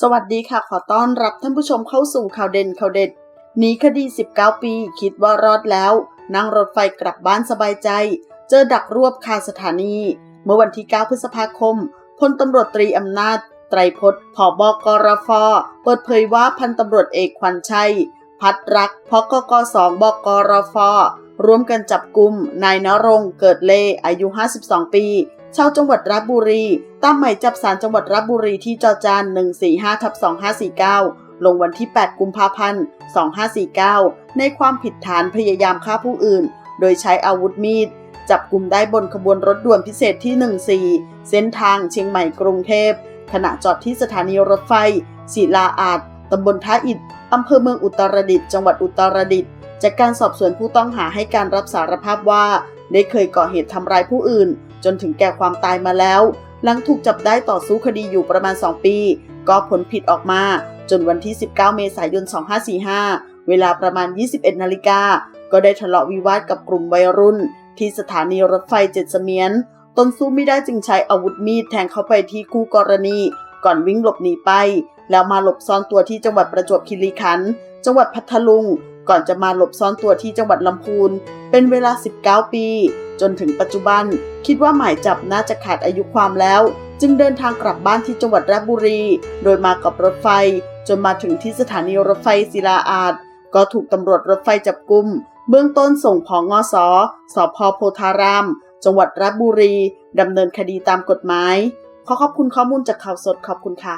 สวัสดีค่ะขอต้อนรับท่านผู้ชมเข้าสู่ข่าวเด่นข่าวเด็ดหนีคดี 19 ปี คิดว่ารอดแล้ว นั่งรถไฟกลับบ้านสบายใจ เจอดักรวบคาสถานี เมื่อวันที่ 9 พฤษภาคมพลตำรวจตรีอำนาจ ไตรพจน์ผบกรฟเปิดเผยว่าพันตำรวจเอกควันชัย พัดรักพกกสองบกรฟร่วมกันจับกลุ่มนายนรงเกิดเลอายุ 52 ปี ชาวจังหวัดราชบุรี ตามหมายจับสารจังหวัดราชบุรีที่จอจาน 145ทับ2549 ลงวันที่ 8 กุมภาพันธ์ 2549 ในความผิดฐานพยายามฆ่าผู้อื่น โดยใช้อาวุธมีด จับกลุ่มได้บนขบวนรถด่วนพิเศษที่ 14 เส้นทางเชียงใหม่กรุงเทพ ขณะจอดที่สถานีรถไฟศิลาอาจตำบลท่าอิฐอำเภอเมืองอุตรดิตถ์จังหวัดอุตรดิตถ์จากการสอบสวนผู้ต้องหาให้การรับสารภาพว่า ได้เคยก่อเหตุทำร้ายผู้อื่น จนถึงแก่ความตายมาแล้ว หลังถูกจับได้ต่อสู้คดีอยู่ประมาณ 2 ปี ก็ผลผิดออกมา จนวันที่ 19 เมษายน 2545 เวลาประมาณ 21 นาฬิกา ก็ได้ทะเลาะวิวาทกับกลุ่มวัยรุ่น ที่สถานีรถไฟเจ็ดเสมียน ตนสู้ไม่ได้จึงใช้อาวุธมีดแทงเข้าไปที่คู่กรณี ก่อนวิ่งหลบหนีไป แล้วมาหลบซ่อนตัวที่จังหวัดประจวบคีรีขันธ์ จังหวัดพัทลุง ก่อนจะมาหลบซ่อนตัวที่จังหวัดลำพูน เป็นเวลา 19 ปี จนถึงปัจจุบัน คิดว่าหมายจับน่าจะขาดอายุความแล้ว จึงเดินทางกลับบ้านที่จังหวัดราชบุรี โดยมากับรถไฟ จนมาถึงที่สถานีรถไฟศิลาอาจก็ถูกตำรวจรถไฟจับกุม เบื้องต้นส่งผองอสอสพโพธาราม จังหวัดราชบุรีดำเนินคดีตามกฎหมาย ขอขอบคุณข้อมูลจากข่าวสดขอบคุณค่ะ